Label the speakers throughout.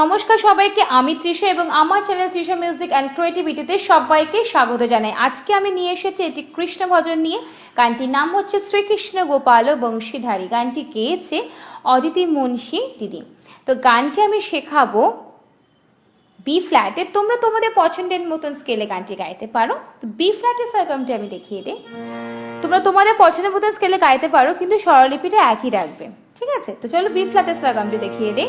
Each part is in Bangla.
Speaker 1: নমস্কার সবাইকে আমি তৃষা এবং আমার চ্যানেল তৃষা মিউজিক অ্যান্ড ক্রিয়েটিভিটিতে সবাইকে স্বাগত জানাই আজকে আমি নিয়ে এসেছি এটি কৃষ্ণ ভজন নিয়ে গানটির নাম হচ্ছে শ্রীকৃষ্ণ গোপাল বংশীধারী গানটি গেয়েছে অদিতি মুন্সি দিদি তো গানটি আমি শেখাবো বি ফ্ল্যাটে তোমরা তোমাদের পছন্দের মতন স্কেলে গানটি গাইতে পারো তো বি ফ্ল্যাটের সারকামটি আমি দেখিয়ে দিই তোমরা তোমাদের পছন্দের মতন স্কেলে গাইতে পারো কিন্তু স্বরলিপিটা একই রাখবে ঠিক আছে তো চলো বি ফ্ল্যাটের সারকামটি দেখিয়ে দিই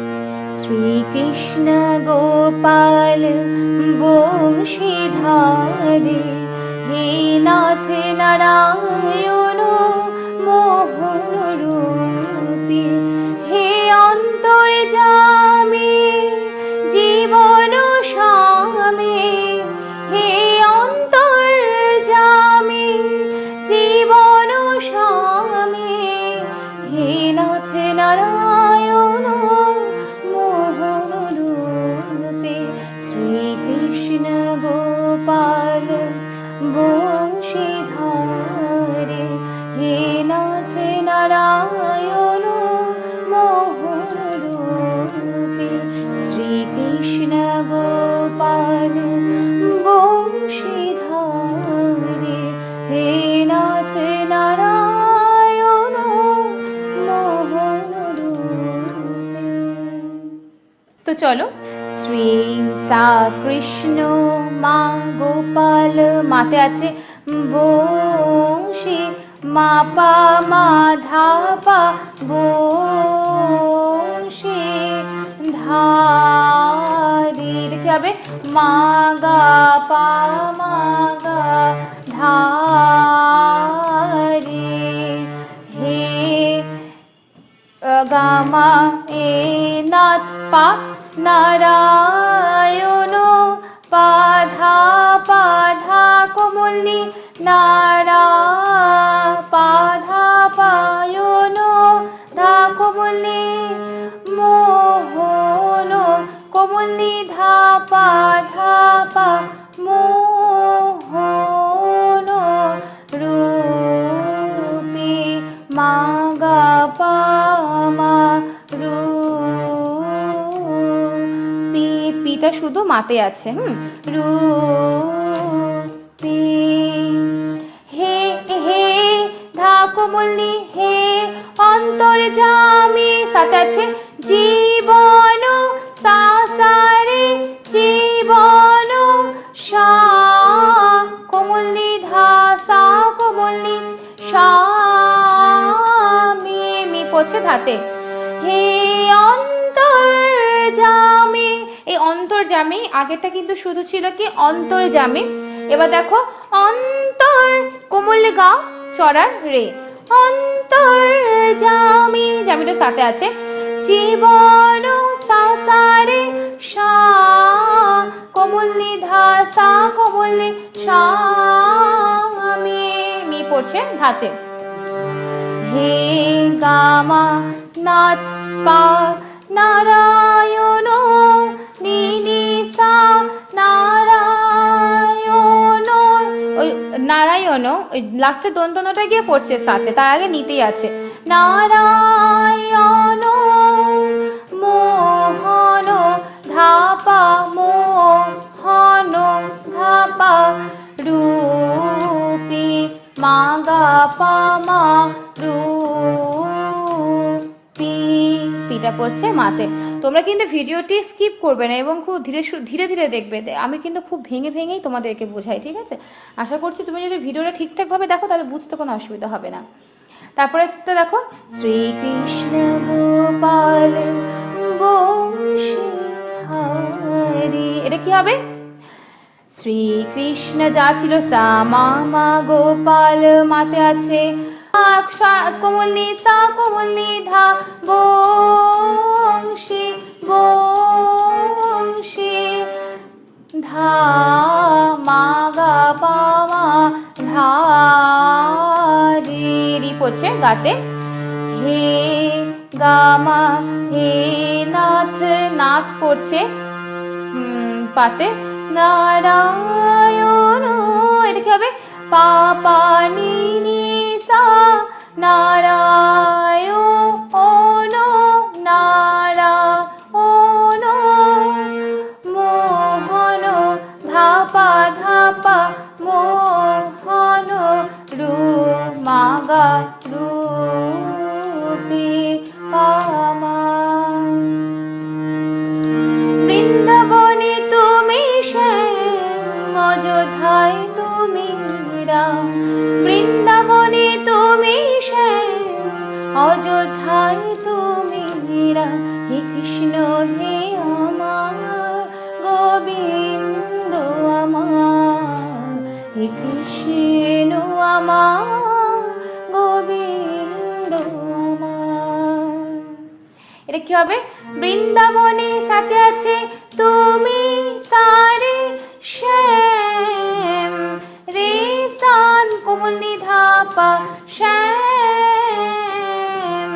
Speaker 1: শ্রীকৃষ্ণ গোপাল বংশীধারে হে নাথ নারায়ণ তো চলো শ্রী সা কৃষ্ণ মা গোপাল মাতে আছে বংশী মা পা মা ধাপা পা বংশী ধারির কি হবে মা গা পা মা গা ধারি হে গামা এ নাথ পা নারায়ণ পাধা পাধা কোমলি নারা পাধা পায়ন ধা কোমলি মোহন কোমলি ধা পাধা পা শুধু মাতে আছে হুম রূপী হে হে ধা কোমলনি হে অন্তর ঝামি সাথে আছে জীবন সাসারে জীবন সা কোমলনি ধা সা কোমলনি সা মি মি পড়ছে ধাতে হে এই অন্তর্জামী আগেরটা কিন্তু শুধু ছিল কি অন্তর্জামী এবার দেখো অন্তর কোমল গাও চড়ার রে অন্তর জামি জামিটা সাথে আছে জীবন সাসারে সা কোমলি ধাসা কোমলি সামে মি পড়ছে ধাতে হে গামা নাথ পা নারায়ণ নীলি সা নারায়ণ ওই নারায়ণ ওই লাস্টে দন্তনটা গিয়ে পড়ছে সাথে তার আগে নিতেই আছে নারায়ণ মোহন ধাপা মোহন ধাপা রূপী মাগা পামা রূপী পিটা পড়ছে মাতে তোমরা কিন্তু ভিডিওটি স্কিপ করবে না এবং খুব ধীরে ধীরে ধীরে দেখবে আমি কিন্তু খুব ভেঙে ভেঙেই তোমাদেরকে বোঝাই ঠিক আছে আশা করছি তুমি যদি ভিডিওটা ঠিকঠাকভাবে দেখো তাহলে বুঝতে কোনো অসুবিধা হবে না তারপরে তো দেখো শ্রীকৃষ্ণ গোপাল এটা কি হবে শ্রীকৃষ্ণ যা ছিল সামা মা গোপাল মাতে আছে নি সা নি ধা গাতে হে গামা হে নাথ নাচ করছে পাতে নারায়ণ এটা কি হবে পা পা নি নারায়ণ গোবিন্দ আমার হে কৃষ্ণ আমার গোবিন্দ আমার এটা কি হবে বৃন্দাবনে সাথে আছে তুমি সারে শ্যাম রে সান কোমল নিধাপা শ্যাম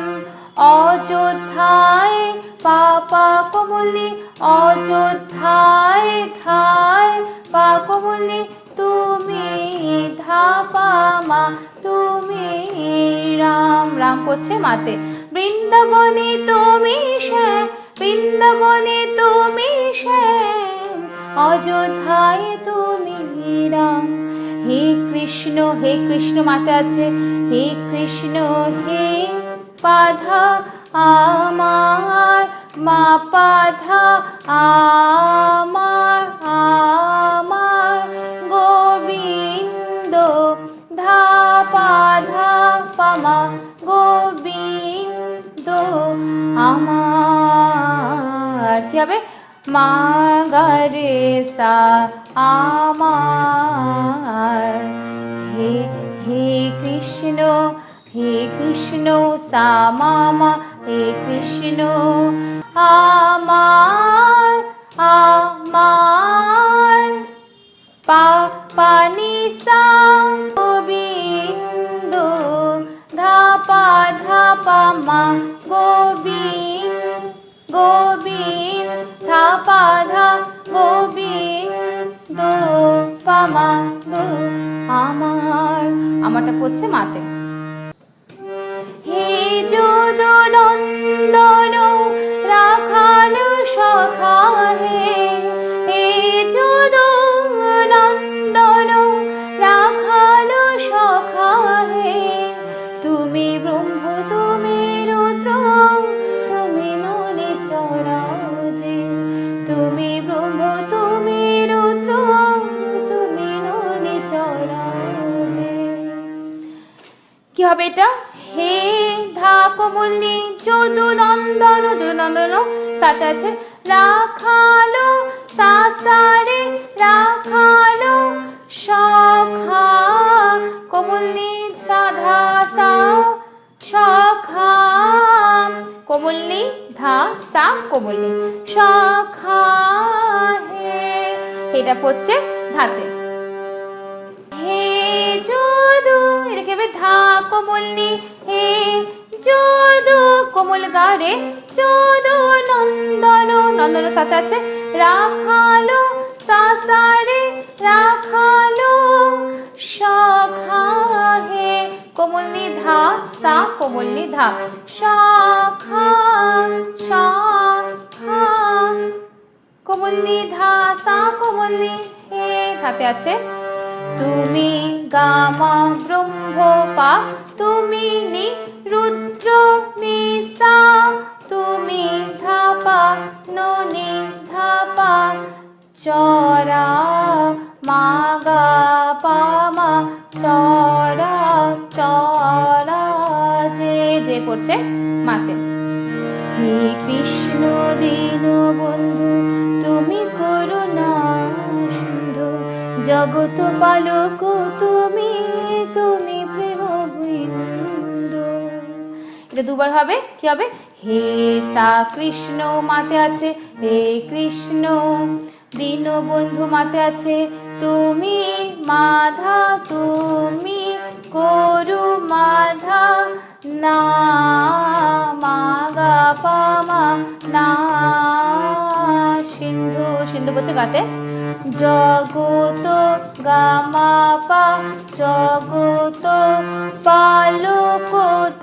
Speaker 1: অযোধ্যায় পাপা কোমলি অযোধ্যায় ধায় পাকবলি তুমি ধাপামা তুমি রাম রাম করছে মাতে বৃন্দাবনে তুমি সে বৃন্দাবনে তুমি সে অযোধ্যায় তুমি রাম হে কৃষ্ণ হে কৃষ্ণ মাতে আছে হে কৃষ্ণ হে পাধা আমার মা পাধা আমার আমার গোবিন্দ ধা পাধা পামা গোবিন্দ আমার কি হবে মা গরে সা আমার হে হে কৃষ্ণ হে কৃষ্ণ সামামা হে কৃষ্ণ আমার আমার পাপানি পানি গোবিন্দ ধাপা ধাপা মা গোবিন গোবিন ধাপা ধা গোবিন পামা আমার আমারটা পড়ছে মাতে হে যদু কি হবে এটা হে ধা কোমলি যদু নন্দন যদু নন্দন সাথে আছে রাখালো সাসারে রাখালো সখা কোমলি সাধা সা সখা কোমলি ধা সা কোমলি সখা হে এটা পড়ছে ধাতে धा कोमल नी হে যদু কোমল গাড়ে যদু নন্দন নন্দনের সাথে আছে রাখালো সাসারে রাখালো সখা হে কোমল নিধা সা কোমল নিধা শাখা শাখা কোমল নিধা সা কোমল নি হে ধাতে আছে তুমি গামা ব্রহ্মপা তুমি নি রুদ্র মিসা তুমি ধাপা ননি ধাপা চরা মাগা পামা চরা চরা যে যে করছে মাতে হে কৃষ্ণ দীন বন্ধু কত পালক তুমি তুমি প্রেম এটা দুবার হবে কি হবে হে সা কৃষ্ণ মাতে আছে হে কৃষ্ণ দীন বন্ধু মাতে আছে তুমি মাধা তুমি করু মাধা না মাগা পামা না সিন্ধু সিন্ধু বলছে গাতে জগত গামাপা জগত পালুক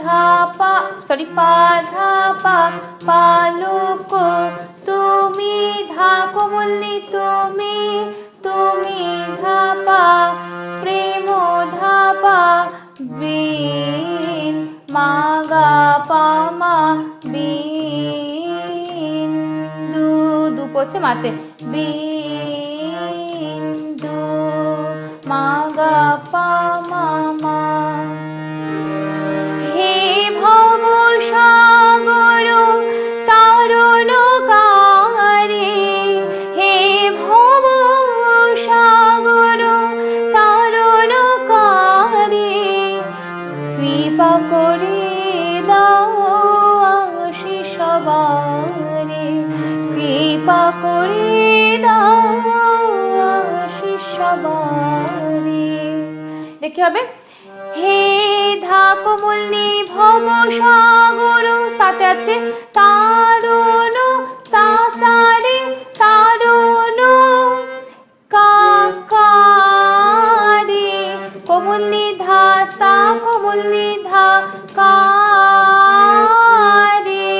Speaker 1: ধাপা সরি পা ধাপা পালুক তুমি ধাকো বললি তুমি তুমি ধাপা প্রেম ধাপা বিন মাগা পামা বিন দু দু পড়ছে মাতে বিন 忙个帮忙。কি হবে হে ধা কোমল ভব সাগর সাথে আছে তারুণ সাসারে তারুণ কাকারে কোমল ধা সা কোমল ধা কারে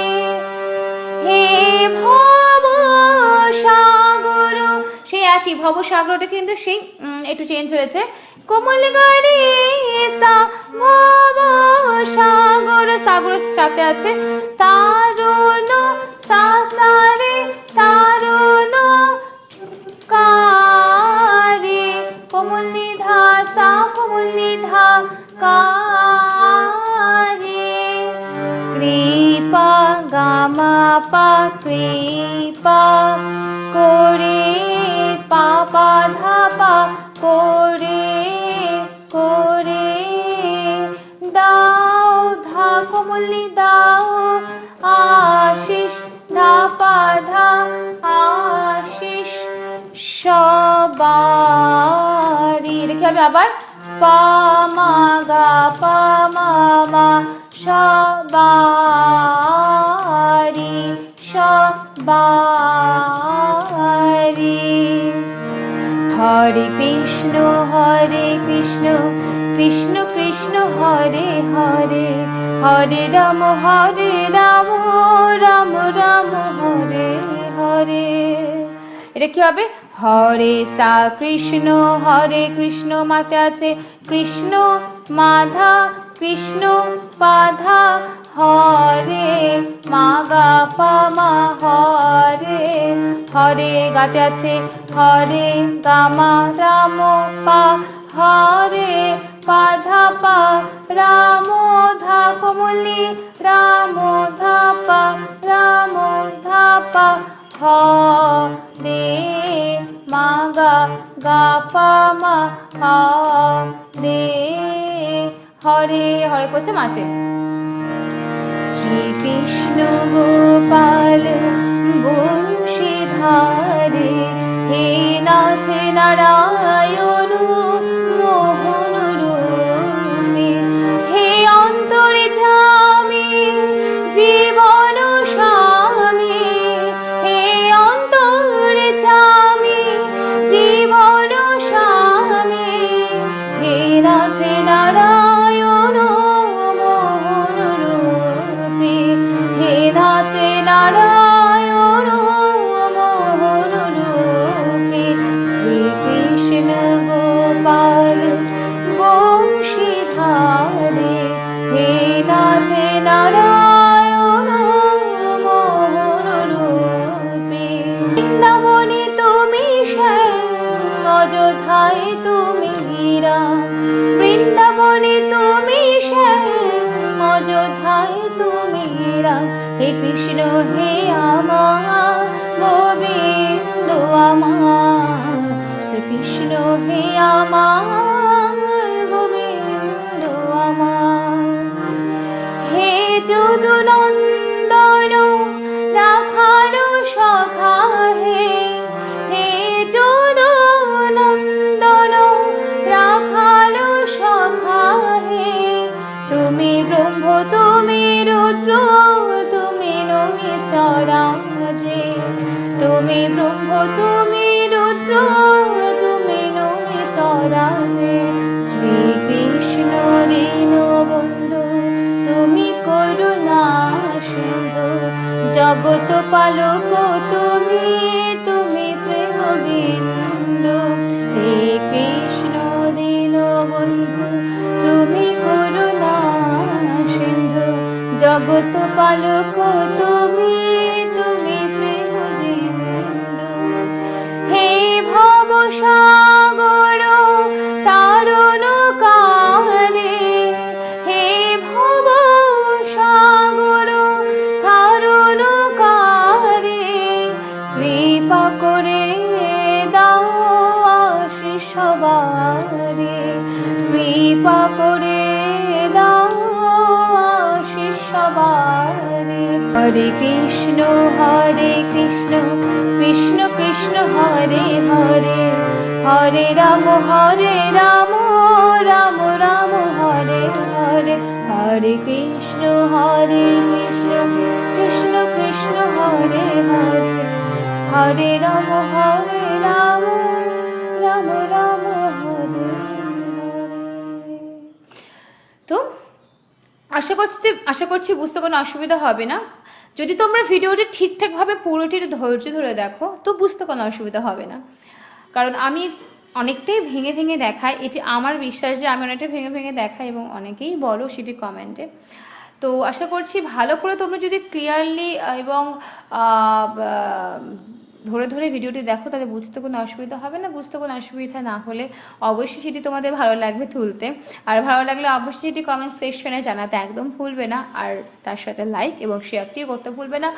Speaker 1: হে ভব সাগর সেই একই ভব সাগরটা কিন্তু সেই একটু চেঞ্জ হয়েছে কোমল গরে সা ভব সাগর সাগর সাথে আছে তারুণ সাসারে তারুণ কারে কোমল নিধা সা কোমল নিধা কারে কৃপা গামা পা কৃপা করে পাপা ধাপা করে মৌলি দাও আশিস ধা পাধা আশিস সবারি রেখে হবে আবার পামা গা পামা মা সবারি সবারি হরে কৃষ্ণ হরে কৃষ্ণ কৃষ্ণ কৃষ্ণ হরে হরে হরে রাম হরে রাম রাম রাম হরে হরে এটা কি হবে হরে সা কৃষ্ণ হরে কৃষ্ণ মাতে আছে কৃষ্ণ মাধা কৃষ্ণ পাধা হরে মা গা মা হরে হরে গাতে আছে হরে গামা রাম পা হরে পাধা পা রাম ধা কমলি রাম ধাপা রাম ধাপা দে মা গা গা পা মা হ দে হরে হরে পড়ছে মাতে শ্রীকৃষ্ণ গোপাল বংশীধারে হে নাথ নারায়ণ আমার শ্রীকৃষ্ণ হে আমার গোবিন্দ আমার হে যদুনন্দন রাখাল সখা হে হে যদুনন্দন রাখাল সখা হে তুমি ব্রহ্ম তুমি রুদ্র তুমি নগে চরা তুমি ব্রহ্ম তুমি রুদ্র তুমি নহে চরাতে শ্রীকৃষ্ণ বন্ধু তুমি করুণা সিন্ধু জগত পালক তুমি তুমি প্রেম বিন্দু হে কৃষ্ণ বন্ধু তুমি করুণা সিন্ধু জগত পালক তুমি সাগর তারণ কালে হে ভব সাগর তারণ কালে কৃপা করে দাও আশিস সবারে কৃপা করে দাও আশিস সবারে হরে কৃষ্ণ কৃষ্ণ হরে কৃষ্ণ কৃষ্ণ কৃষ্ণ হরে হরে হরে রাম হরে রাম রাম রাম হরে হরে হরে কৃষ্ণ হরে কৃষ্ণ কৃষ্ণ কৃষ্ণ হরে হরে হরে রাম হরে রাম রাম রাম হরে তো আশা করছি আশা করছি বুঝতে কোনো অসুবিধা হবে না যদি তোমরা ভিডিওটি ঠিকঠাকভাবে পুরোটি ধৈর্য ধরে দেখো তো বুঝতে কোনো অসুবিধা হবে না কারণ আমি অনেকটাই ভেঙে ভেঙে দেখাই এটি আমার বিশ্বাস যে আমি অনেকটাই ভেঙে ভেঙে দেখাই এবং অনেকেই বলো সেটি কমেন্টে তো আশা করছি ভালো করে তোমরা যদি ক্লিয়ারলি এবং ধরে ধরে ভিডিওটি দেখো তাহলে বুঝতে কোনো অসুবিধা হবে না বুঝতে কোনো অসুবিধা না হলে অবশ্যই সেটি তোমাদের ভালো লাগবে তুলতে আর ভালো লাগলে অবশ্যই সেটি কমেন্ট সেকশনে জানাতে একদম ভুলবে না আর তার সাথে লাইক এবং শেয়ারটিও করতে ভুলবে না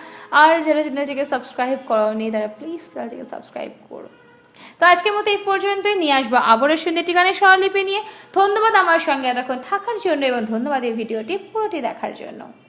Speaker 1: আর যারা চ্যানেলটিকে সাবস্ক্রাইব নেই তারা প্লিজ চ্যানেলটিকে সাবস্ক্রাইব করো তো আজকের মতো এই পর্যন্তই নিয়ে আসবো আবারও সুন্দর ঠিকানায় স্বরলিপি নিয়ে ধন্যবাদ আমার সঙ্গে এতক্ষণ থাকার জন্য এবং ধন্যবাদ এই ভিডিওটি পুরোটি দেখার জন্য